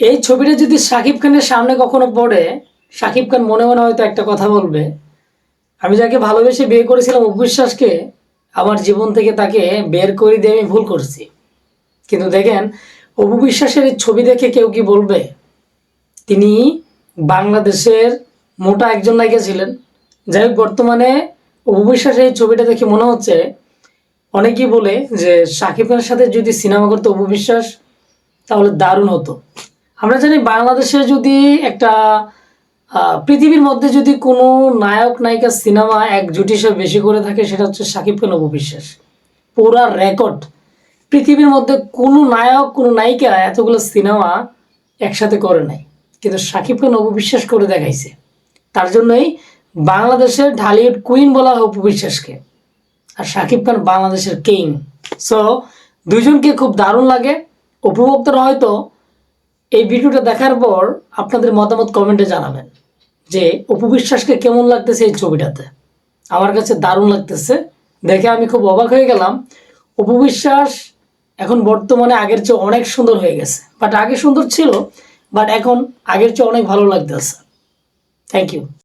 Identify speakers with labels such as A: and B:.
A: এই ছবিটা যদি শাকিব খানের সামনে কখনো পড়ে, শাকিব খান মনে মনে হয়তো একটা কথা বলবে, আমি যাকে ভালোবেসে বিয়ে করেছিলাম অবিশ্বাসকে আমার জীবন থেকে তাকে বের করে দিয়ে আমি ভুল করছি। কিন্তু দেখেন অপু বিশ্বাসের এই ছবি দেখে কেউ কি বলবে? তিনি বাংলাদেশের মোটা একজন নায়িকা ছিলেন। যাই হোক, বর্তমানে অপু বিশ্বাসের এই ছবিটা দেখে মনে হচ্ছে, অনেকেই বলে যে শাকিব খানের সাথে যদি সিনেমা করতো অপু বিশ্বাস তাহলে দারুণ হতো। আমরা জানি বাংলাদেশে যদি একটা পৃথিবীর মধ্যে যদি কোনো নায়ক, নায়িকা সিনেমা এক জুটি হিসেবে বেশি করে থাকে, সেটা হচ্ছে শাকিব খান বিশ্বাস পুরা রেকর্ড। পৃথিবীর মধ্যে কোনো নায়ক, কোনো নায়িকা এতগুলো সিনেমা একসাথে করে নাই। কিন্তু শাকিব খান বিশ্বাস করে দেখাইছে। তার জন্যই বাংলাদেশের ঢালিউড কুইন বলা হয় অপু বিশ্বাসকে আর সাকিব খান বাংলাদেশের কিং। সো দুইজনকে খুব দারুণ লাগে। উপভোক্তারা হয়তো এই ভিডিওটা দেখার পর আপনাদের মতামত কমেন্টে জানাবেন যে অপবিশ্বাসকে কেমন লাগতেছে এই ছবিটাতে? আমার কাছে দারুণ লাগতেছে। দেখে আমি খুব অবাক হয়ে গেলাম। অপবিশ্বাস এখন বর্তমানে আগের চেয়ে অনেক সুন্দর হয়ে গেছে। বাট আগে সুন্দর ছিল বাট এখন আগের চেয়ে অনেক ভালো লাগতেছে। Thank you